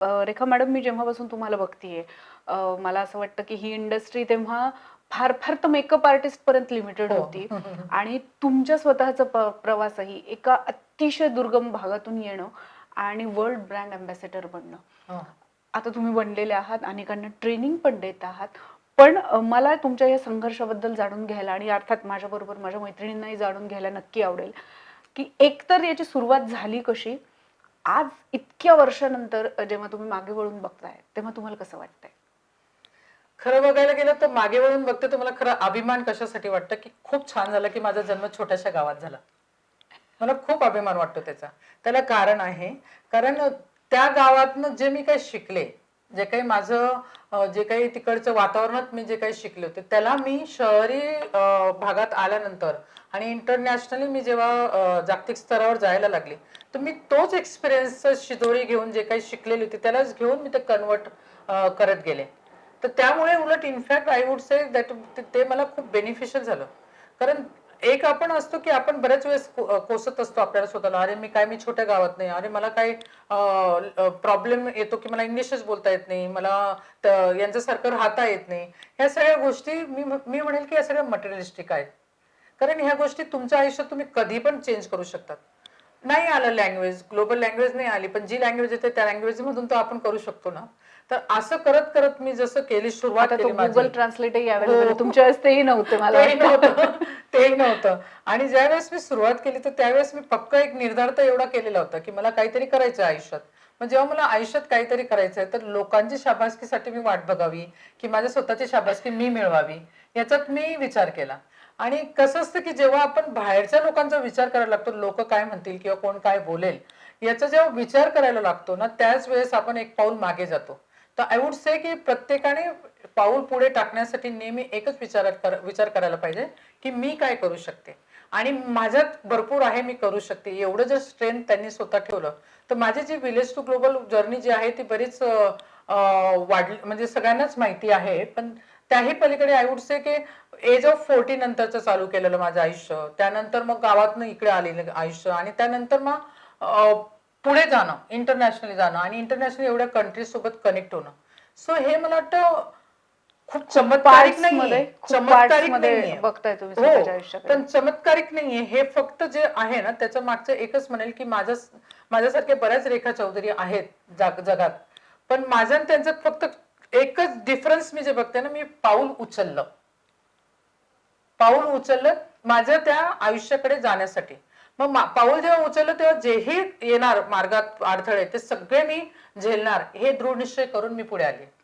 रेखा madam मी जेव्हापासून तुम्हाला बघतीये मला असं वाटतं की ही इंडस्ट्री तेव्हा फार फार तर मेकअप आर्टिस्ट पर्यंत लिमिटेड हो. होती आणि तुमच्या स्वतःचा प्रवासही एका अतिशय दुर्गम भागातून येणं आणि वर्ल्ड ब्रँड अम्बॅसेडर बनणं हो. आता तुम्ही बनलेले आहात अनेकांना ट्रेनिंग पण देत आहात पण मला तुमच्या या संघर्षाबद्दल जाणून घ्यायला आणि अर्थात माझ्याबरोबर माझ्या मैत्रिणींनाही जाणून घ्यायला नक्की आवडेल की एकतर याची सुरुवात झाली कशी आज इतक्या वर्षानंतर जेव्हा तुम्ही मागे वळून बघताय तेव्हा तुम्हाला कसं वाटतंय? खरं बघायला गेलं तर मागे वळून बघते तुम्हाला खरं अभिमान कशासाठी वाटतं की खूप छान झालं की माझा जन्म छोट्याशा गावात झाला. मला खूप अभिमान वाटतो त्याचा. त्याला कारण आहे. कारण त्या गावातनं जे मी काही शिकले जे काही माझं जे काही तिकडचं वातावरणात मी जे काही शिकले होते त्याला मी शहरी भागात आल्यानंतर आणि इंटरनॅशनली मी जेव्हा जागतिक स्तरावर जायला लागले तर मी तोच एक्सपिरियन्स शिदोरी घेऊन जे काही शिकलेली होती त्यालाच घेऊन मी ते कन्वर्ट करत गेले. तर त्यामुळे उलट in fact I would say that ते मला खूप बेनिफिशियल झालं. कारण एक आपण असतो की आपण बऱ्याच वेळेस कोसत असतो आपल्याला स्वतःला. अरे मी काय मी छोट्या गावात नाही. अरे मला काय प्रॉब्लेम येतो की मला इंग्लिशच बोलता येत नाही. मला यांच्यासारखं राहता येत नाही. ह्या सगळ्या गोष्टी मी मी म्हणेल की या सगळ्या मटेरियलिस्टिक आहेत. कारण ह्या गोष्टी तुमच्या आयुष्यात तुम्ही कधी पण चेंज करू शकतात. नाही आलं लँग्वेज ग्लोबल लँग्वेज नाही आली पण जी लँग्वेज येते त्या लँग्वेज मधून तो आपण करू शकतो ना. तर असं करत करत मी जसं केली सुरुवात गुगल ट्रान्सलेटही अवेलेबल. तुमच्या वेळेस तेही नव्हते मला. तेही. नव्हतं. आणि ज्यावेळेस मी सुरुवात केली तर त्यावेळेस मी पक्का एक निर्धार तर एवढा केलेला होता की मला काहीतरी करायचं आहे आयुष्यात. मग जेव्हा मला आयुष्यात काहीतरी करायचं आहे तर लोकांची शाबासकीसाठी मी वाट बघावी की माझ्या स्वतःची शाबासकी मी मिळवावी याच्यात मी विचार केला. आणि कसं असतं की जेव्हा आपण बाहेरच्या लोकांचा विचार करायला लागतो लोक काय म्हणतील किंवा कोण काय बोलेल याचा जेव्हा विचार करायला लागतो ना त्याच वेळेस आपण एक पाऊल मागे जातो. तर आय वुड से की प्रत्येकाने पाऊल पुढे टाकण्यासाठी नेहमी एकच विचार कर, विचार करायला पाहिजे की मी काय करू शकते. आणि माझ्यात भरपूर आहे मी करू शकते. एवढं जर स्ट्रेंथ त्यांनी स्वतः ठेवलं तर माझी जी विलेज टू ग्लोबल जर्नी जी आहे ती बरीच वाढली म्हणजे सगळ्यांनाच माहिती आहे. पण त्याही पलीकडे आय वुड से की एज ऑफ फोर्टी नंतरचं चालू केलेलं माझं आयुष्य. त्यानंतर मग गावातनं इकडे आलेलं आयुष्य. आणि त्यानंतर मग पुढे जाणं इंटरनॅशनली जाणं आणि इंटरनॅशनल एवढ्या कंट्रीज सोबत कनेक्ट होणं. सो हे मला वाटतं खूप चमत्कारिक नाहीये. चमत्कारिक parts मध्ये नाहीये. बघताय तुम्ही हो, पण चमत्कारिक नाहीये. हे फक्त जे आहे ना त्याच्या मागचं एकच म्हणेल की माझ्या माझ्यासारख्या बऱ्याच रेखा चौधरी आहेत जाग जगात. पण माझ्या आणि त्यांच्यात फक्त एकच डिफरन्स मी जे बघते ना मी पाऊल उचललं. पाऊल उचललं माझ्या त्या आयुष्याकडे जाण्यासाठी. मग पाऊल जेव्हा उचललं तेव्हा जेही येणार मार्गात अडथळे ते सगळे मी झेलणार हे दृढ निश्चय करून मी पुढे आले.